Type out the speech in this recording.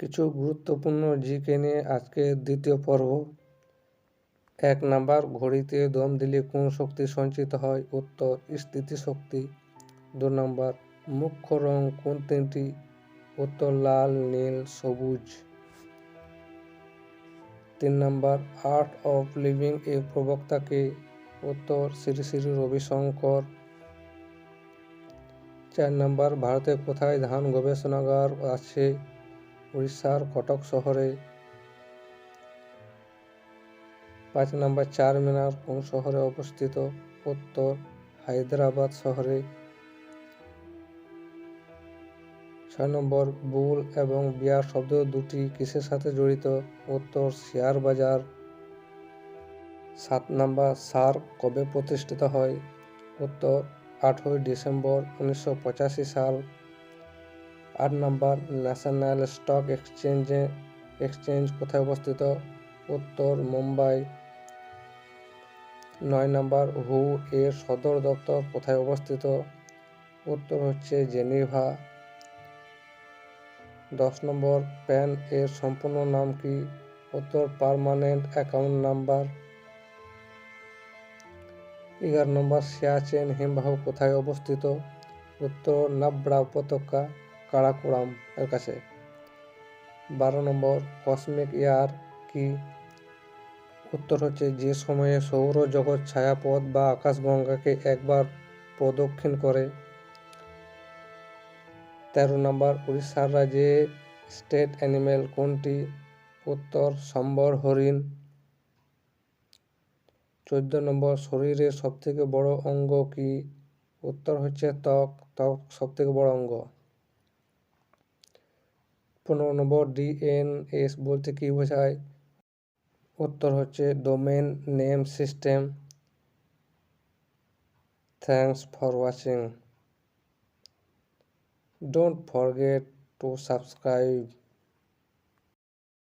কিছু গুরুত্বপূর্ণ জিকে নিয়ে আজকের দ্বিতীয় পর্ব। এক নাম্বার, ঘড়িতে দম দিলে কোন শক্তি সঞ্চিত হয়? উত্তর, স্থিতিশক্তি। দু নম্বর, মুখ্য রং কোন তিনটি? উত্তর, লাল, নীল, সবুজ। তিন নম্বর আর্ট অফ লিভিং এর প্রবক্তাকে উত্তর, শ্রী শ্রী রবিশঙ্কর। চার নম্বর, ভারতে কোথায় ধান গবেষণাগার আছে? উড়িষ্যার কটক শহরে পাঁচ নম্বর চার মিনার কোন শহরে অবস্থিত? উত্তর হায়দ্রাবাদ শহরে। ছয় নম্বর বুল এবং বিয়ার শব্দ দুটি কিসের সাথে জড়িত? উত্তর শেয়ার বাজার। সাত নম্বর সার কবে প্রতিষ্ঠিত হয়? উত্তর আঠই ডিসেম্বর উনিশশো পঁচাশি সাল। আট নম্বর ন্যাশনাল স্টক এক্সচেঞ্জে, এক্সচেঞ্জ কোথায় অবস্থিত? উত্তর মুম্বাই। নয় নম্বর, হু এর সদর দপ্তর কোথায় অবস্থিত? উত্তর হচ্ছে জেনিভা। দশ নম্বর, প্যান এর সম্পূর্ণ নাম কি? উত্তর পারমানেন্ট অ্যাকাউন্ট নাম্বার। এগারো নম্বর, সিয়াচেন হিমবাহ কোথায় অবস্থিত? উত্তর নাবড়া উপত্যকা। কারাকোরাম এর কাছে। বারো নম্বর কসমিক ইয়ার কি? উত্তর হচ্ছে যে সময়ে সৌরজগৎ ছায়াপথ বা আকাশগঙ্গাকে একবার প্রদক্ষিণ করে। তেরো নম্বর, উড়িষ্যার রাজ্যে স্টেট অ্যানিমেল কোনটি? উত্তর, সম্বর, হরিণ। চোদ্দ নম্বর শরীরের সবথেকে বড় অঙ্গ কি? উত্তর হচ্ছে ত্বক ত্বক সবথেকে বড় অঙ্গ। পনেরো নম্বর ডিএনএস বলতে কী বোঝায়? উত্তর হচ্ছে domain name system thanks for watching don't forget to subscribe